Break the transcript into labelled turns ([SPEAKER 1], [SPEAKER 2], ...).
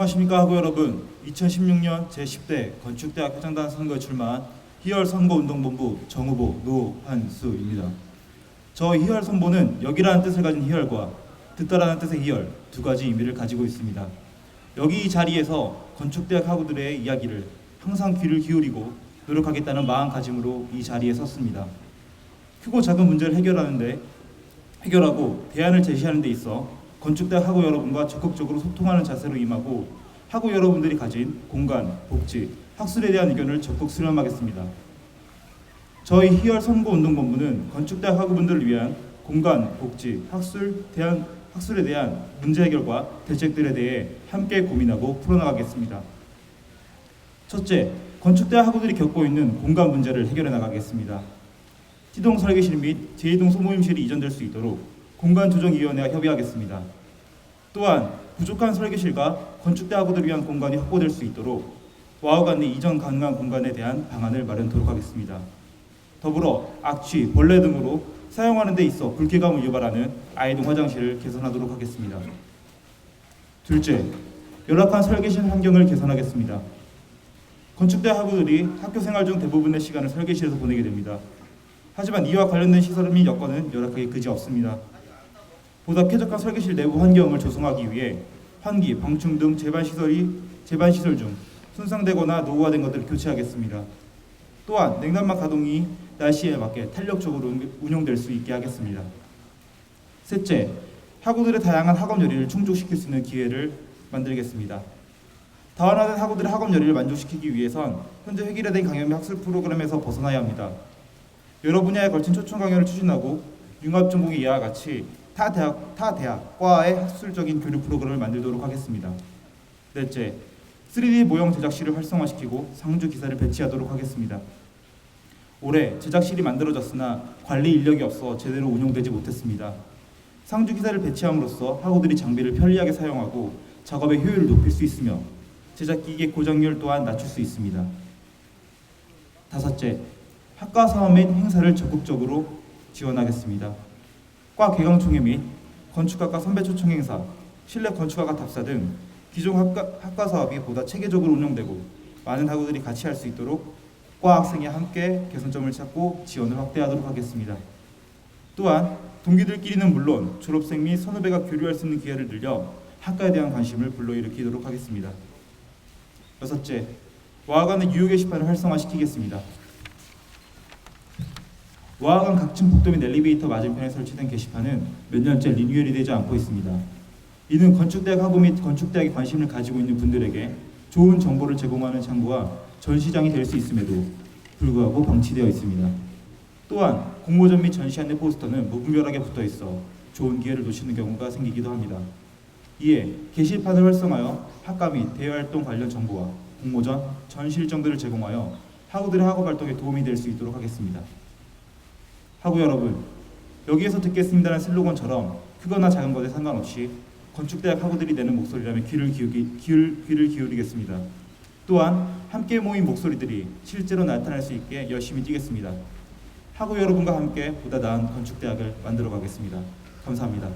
[SPEAKER 1] 안녕하십니까 하고 여러분 2016년 제10대 건축대학 회장단 선거에 출마한 희열 선거운동본부 정후보 노한수입니다. 저 희열 선보는 여기라는 뜻을 가진 희열과 듣다라는 뜻의 희열 두 가지 의미를 가지고 있습니다. 여기 이 자리에서 건축대학 학우들의 이야기를 항상 귀를 기울이고 노력하겠다는 마음가짐으로 이 자리에 섰습니다. 크고 작은 문제를 해결하는데 해결하고 대안을 제시하는 데 있어 건축대학 학우 여러분과 적극적으로 소통하는 자세로 임하고 학우 여러분들이 가진 공간, 복지, 학술에 대한 의견을 적극 수렴하겠습니다. 저희 희열 선거운동본부는 건축대학 학우분들을 위한 공간, 복지, 학술, 대한, 학술에 대한 문제 해결과 대책들에 대해 함께 고민하고 풀어나가겠습니다. 첫째, 건축대학 학우들이 겪고 있는 공간 문제를 해결해 나가겠습니다. T동 설계실 및 제2동 소모임실이 이전될 수 있도록 공간조정위원회와 협의하겠습니다. 또한 부족한 설계실과 건축대학우들을 위한 공간이 확보될 수 있도록 와우간 내 이전 가능한 공간에 대한 방안을 마련토록 하겠습니다. 더불어 악취, 벌레 등으로 사용하는 데 있어 불쾌감을 유발하는 아이동 화장실을 개선하도록 하겠습니다. 둘째, 열악한 설계실 환경을 개선하겠습니다. 건축대 학우들이 학교 생활 중 대부분의 시간을 설계실에서 보내게 됩니다. 하지만 이와 관련된 시설 및 여건은 열악하게 그지 없습니다. 보다 쾌적한 설계실 내부 환경을 조성하기 위해 환기, 방충 등 제반 시설이 제반 시설 중 손상되거나 노후화된 것들을 교체하겠습니다. 또한 냉난방 가동이 날씨에 맞게 탄력적으로 운- 운영될 수 있게 하겠습니다. 셋째, 학우들의 다양한 학업 열의를 충족시킬 수 있는 기회를 만들겠습니다. 다원화된 학우들의 학업 열의를 만족시키기 위해선 현재 획일화된 강연 및 학술 프로그램에서 벗어나야 합니다. 여러 분야에 걸친 초청 강연을 추진하고 융합 전공의 이와 같이 타 대학 타 대학과의 학술적인 교류 프로그램을 만들도록 하겠습니다. 넷째, 3D 모형 제작실을 활성화시키고 상주 기사를 배치하도록 하겠습니다. 올해 제작실이 만들어졌으나 관리 인력이 없어 제대로 운영되지 못했습니다. 상주 기사를 배치함으로써 학우들이 장비를 편리하게 사용하고 작업의 효율을 높일 수 있으며 제작기기의 고장률 또한 낮출 수 있습니다. 다섯째, 학과 사업 및 행사를 적극적으로 지원하겠습니다. 과 개강 총회 및 건축학과 선배 초청 행사, 실내 건축학과 답사 등 기존 학과, 학과 사업이 보다 체계적으로 운영되고 많은 학우들이 같이 할 수 있도록 과 학생이 함께 개선점을 찾고 지원을 확대하도록 하겠습니다. 또한 동기들끼리는 물론 졸업생 및 선후배가 교류할 수 있는 기회를 늘려 학과에 대한 관심을 불러일으키도록 하겠습니다. 여섯째, 와간의 유효 게시판을 활성화시키겠습니다. 와간 각층 복도 및 엘리베이터 맞은편에 설치된 게시판은 몇 년째 리뉴얼이 되지 않고 있습니다. 이는 건축대학 학부 및 건축대학에 관심을 가지고 있는 분들에게 좋은 정보를 제공하는 창구와 전시장이 될 수 있음에도 불구하고 방치되어 있습니다. 또한 공모전 및 전시 안내 포스터는 무분별하게 붙어 있어 좋은 기회를 놓치는 경우가 생기기도 합니다. 이에 게시판을 활성화하여 학과 및 대외활동 관련 정보와 공모전, 전시 일정들을 제공하여 학우들의 학업 활동에 도움이 될 수 있도록 하겠습니다. 학우 여러분, 여기에서 듣겠습니다는 슬로건처럼 크거나 작은 것에 상관없이 건축대학 학우들이 내는 목소리라면 귀를 기울이, 귀를, 귀를 기울이겠습니다. 또한 함께 모인 목소리들이 실제로 나타날 수 있게 열심히 뛰겠습니다. 학우 여러분과 함께 보다 나은 건축대학을 만들어 가겠습니다. 감사합니다.